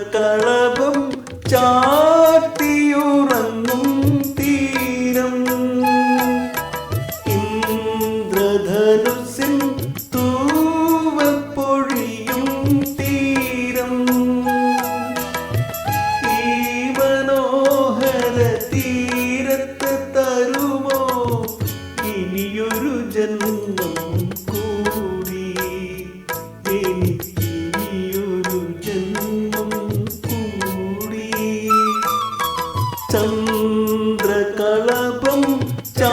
ചന്ദ്രകളഭം ചാത്തിയുറങ്ങും చంద్రకళపం చా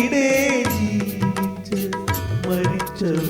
ഇവിടെ ജീവിച്ച് മരിച്ചവരും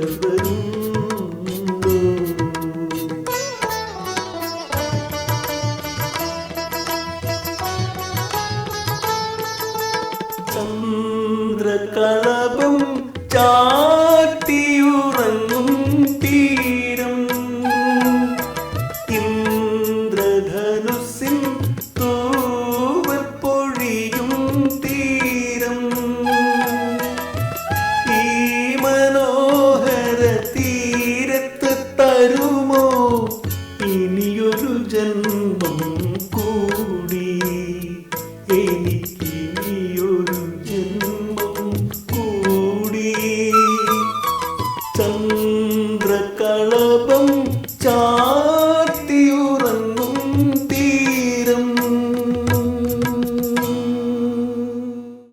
to